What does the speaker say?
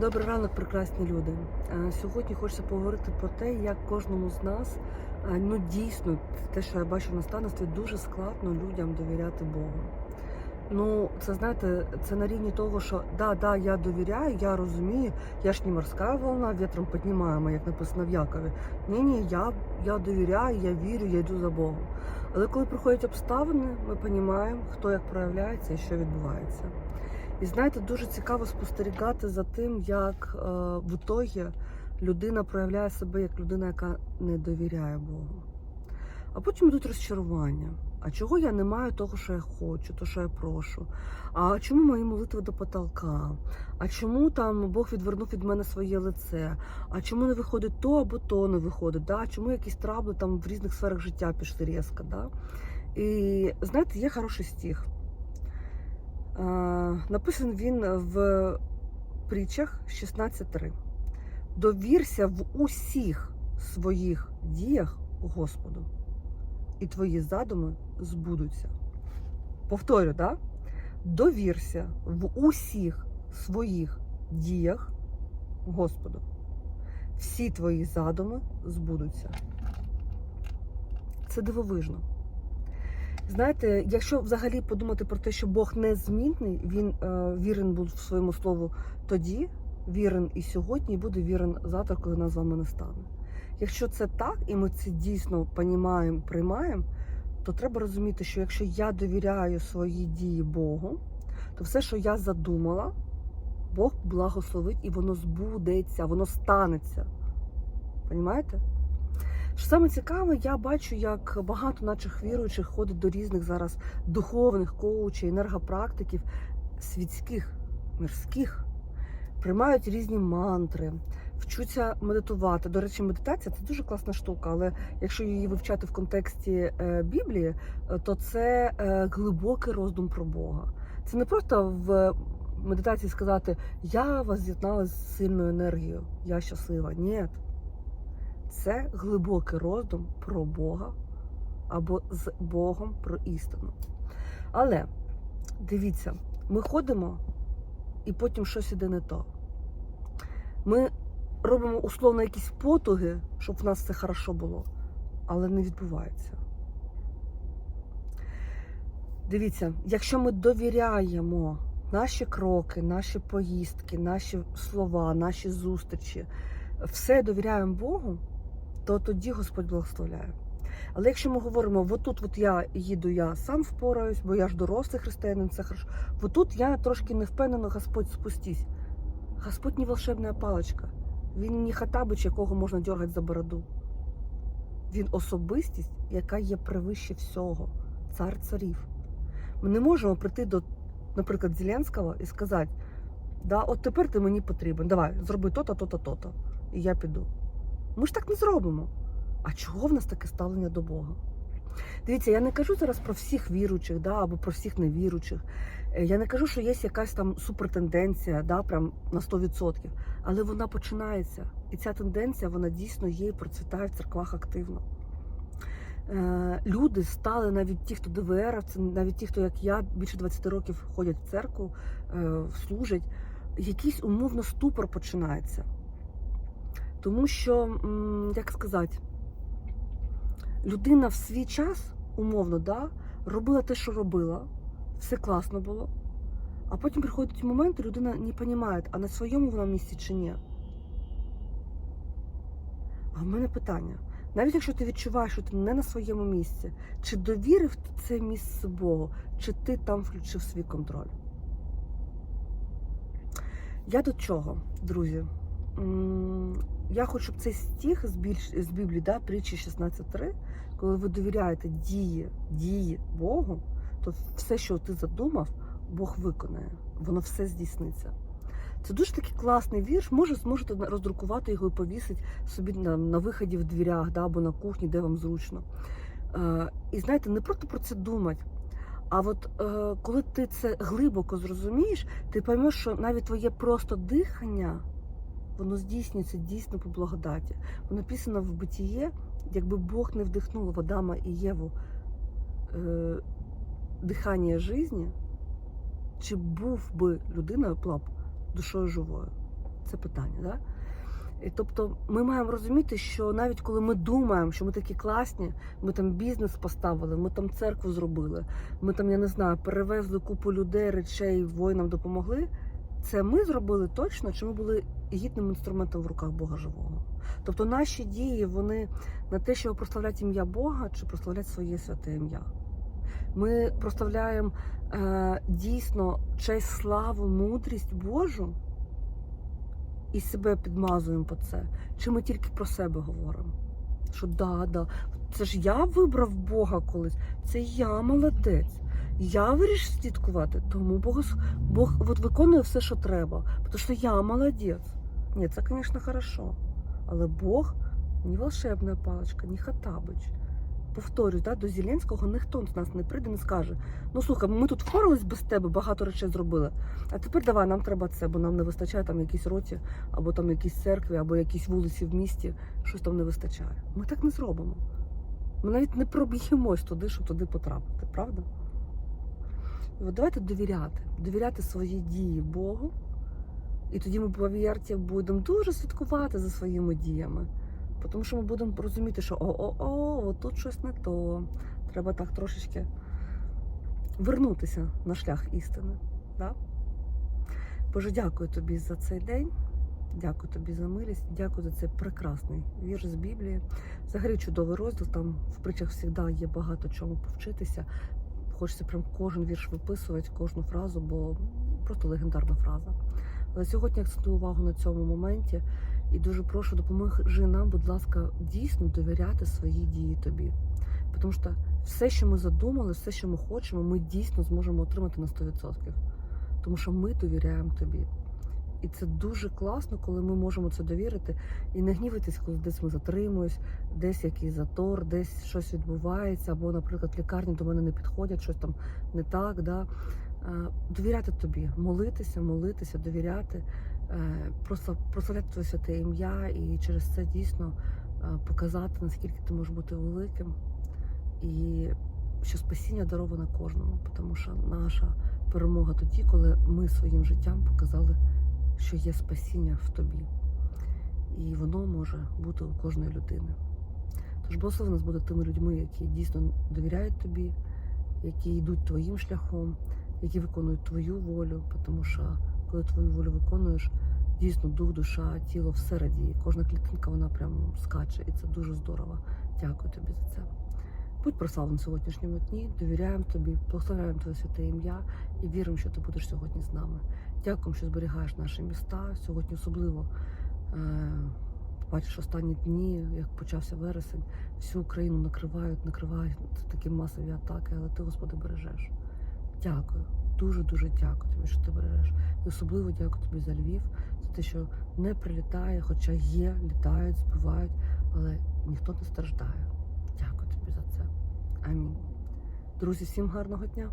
Добрий ранок, прекрасні люди. Е, Сьогодні хочеться поговорити про те, як кожному з нас е, ну дійсно те, що я бачу в наставництві, дуже складно людям довіряти Богу. Ну, це знаєте, це на рівні того, що да, да, я довіряю, я розумію, я ж не морська волна, вітром піднімаємо, як написано в Якові. Ні, ні, я, я довіряю, я вірю, я йду за Богом. Але коли приходять обставини, ми розуміємо, хто як проявляється і що відбувається. І знаєте, дуже цікаво спостерігати за тим, як е, в ітогі людина проявляє себе як людина, яка не довіряє Богу. А потім йдуть розчарування. А чого я не маю того, що я хочу, то, що я прошу? А чому мої молитви до потолка? А чому там Бог відвернув від мене своє лице? А чому не виходить то або то не виходить? Да? А Чому якісь трабли там в різних сферах життя пішли різко? Да? І знаєте, є хороший стих. Е, Написаний він в притчах 16.3. Довірся в усіх своїх діях Господу, і твої задуми збудуться. Повторю, да? довірся в усіх своїх діях Господу. Всі твої задуми збудуться. Це дивовижно. Знаєте, якщо взагалі подумати про те, що Бог незмінний, він е, вірен був своєму слову тоді, вірен і сьогодні, і буде вірен завтра, коли нас з вами не стане. Якщо це так, і ми це дійсно понімаємо, приймаємо, то треба розуміти, що якщо я довіряю свої дії Богу, то все, що я задумала, Бог благословить і воно збудеться, воно станеться. Понімаєте? Що саме цікаве, я бачу, як багато наших віруючих ходить до різних зараз духовних коучей, енергопрактиків, світських, мирських, приймають різні мантри, вчуться медитувати. До речі, медитація це дуже класна штука, але якщо її вивчати в контексті е, Біблії, то це е, глибокий роздум про Бога. Це не просто в медитації сказати Я вас з'єднала з сильною енергією, я щаслива. Ні це глибокий роздум про Бога або з Богом про істину. Але дивіться, ми ходимо і потім щось іде не то. Ми робимо условно якісь потуги, щоб в нас все хорошо було, але не відбувається. Дивіться, якщо ми довіряємо наші кроки, наші поїздки, наші слова, наші зустрічі, все довіряємо Богу, то тоді Господь благословляє. Але якщо ми говоримо, отут от я їду, я сам впораюсь, бо я ж дорослий християнин, це хорошо. Отут я трошки не впевнена, Господь спустись. Господь не волшебна паличка. Він не хатабич, якого можна дергати за бороду. Він особистість, яка є превище всього, цар царів. Ми не можемо прийти до, наприклад, Зеленського і сказати, да, от тепер ти мені потрібен. Давай, зроби то-то, то-то, то-то. І я піду. Ми ж так не зробимо. А чого в нас таке ставлення до Бога? Дивіться, я не кажу зараз про всіх віруючих, да, або про всіх невіруючих. Е, Я не кажу, що є якась там супертенденція, да, прям на 100%. Але вона починається. І ця тенденція, вона дійсно є і процвітає в церквах активно. Е, Люди стали навіть ті, хто ДВР, це навіть ті, хто, як я, більше 20 років ходять в церкву, е, служать, якийсь умовно ступор починається. Тому що, як сказати, людина в свій час, умовно, да, робила те, що робила, все класно було. А потім приходить момент, і людина не розуміє, а на своєму вона місці чи ні. А в мене питання: навіть якщо ти відчуваєш, що ти не на своєму місці, чи довірив ти це місце Богу, чи ти там включив свій контроль? Я до чого, друзі? Я хочу, щоб цей стих з, більш, з Біблії, да, притчі 16.3, коли ви довіряєте дії, дії Богу, то все, що ти задумав, Бог виконає. Воно все здійсниться. Це дуже такий класний вірш. Може, зможете роздрукувати його і повісити собі на, на виході в двірях да, або на кухні, де вам зручно. Е, і знаєте, не просто про це думати. А от е, коли ти це глибоко зрозумієш, ти поймеш, що навіть твоє просто дихання, воно здійснюється дійсно по благодаті. Воно написано в битіє, якби Бог не вдихнув в Адама і Єву е, дихання житті, чи був би людина була душою живою? Це питання, да? І тобто ми маємо розуміти, що навіть коли ми думаємо, що ми такі класні, ми там бізнес поставили, ми там церкву зробили, ми там, я не знаю, перевезли купу людей, речей, воїнам допомогли. Це ми зробили точно, чи ми були гідним інструментом в руках Бога живого. Тобто наші дії, вони на те, щоб прославляти ім'я Бога чи прославляти своє святе ім'я. Ми прославляємо е, дійсно честь, славу, мудрість Божу і себе підмазуємо по це. Чи ми тільки про себе говоримо? Що да, да, це ж я вибрав Бога колись, це я молодець. Я вирішив слідкувати, тому Бог, Бог от виконує все, що треба, тому що я молодець. Ні, це, звісно, хорошо. Але Бог не волшебна паличка, не Хатабич. Повторюю, да, до Зеленського ніхто з нас не прийде, не скаже: ну слухай, ми тут впорались без тебе, багато речей зробили. А тепер давай, нам треба це, бо нам не вистачає там якісь роті, або там якісь церкві, або якісь вулиці в місті, щось там не вистачає. Ми так не зробимо. Ми навіть не проб'ємось туди, щоб туди потрапити, правда? І от давайте довіряти, довіряти свої дії Богу. І тоді ми, повірте, будемо дуже слідкувати за своїми діями. Тому що ми будемо розуміти, що о-о-о, от тут щось не то. Треба так трошечки вернутися на шлях істини. Да? Боже, дякую тобі за цей день. Дякую тобі за милість, дякую за цей прекрасний вірш з Біблії. Взагалі чудовий розділ. Там в притчах завжди є багато чому повчитися. Хочеться прям кожен вірш виписувати, кожну фразу, бо просто легендарна фраза. Але сьогодні акцентую увагу на цьому моменті і дуже прошу, допоможи нам, будь ласка, дійсно довіряти свої дії тобі. Тому що все, що ми задумали, все, що ми хочемо, ми дійсно зможемо отримати на 100%. Тому що ми довіряємо тобі. І це дуже класно, коли ми можемо це довірити і не гнівитись, коли десь ми затримуємось, десь якийсь затор, десь щось відбувається, або, наприклад, лікарні до мене не підходять, щось там не так. Да? Е, Довіряти тобі, молитися, молитися, довіряти, е, просто прославляти твоє святе ім'я і через це дійсно е, показати, наскільки ти можеш бути великим, і що спасіння дароване кожному, тому що наша перемога тоді, коли ми своїм життям показали, що є спасіння в тобі, і воно може бути у кожної людини. Тож благослови нас буде тими людьми, які дійсно довіряють тобі, які йдуть твоїм шляхом, які виконують твою волю, тому що коли твою волю виконуєш, дійсно дух, душа, тіло все радіє. Кожна клітинка вона прям скаче, і це дуже здорово. Дякую тобі за це. Будь прославлений сьогоднішньому дні, довіряємо тобі, благословляємо Твоє святе ім'я і віримо, що ти будеш сьогодні з нами. Дякуємо, що зберігаєш наші міста. Сьогодні особливо е, бачиш останні дні, як почався вересень, всю Україну накривають, накривають такі масові атаки, але ти, Господи, бережеш. Дякую. Дуже дуже дякую тобі, що ти бережеш. І особливо дякую тобі за Львів, за те, що не прилітає, хоча є, літають, збивають, але ніхто не страждає. Дякую тобі за це. Амінь. Друзі, всім гарного дня!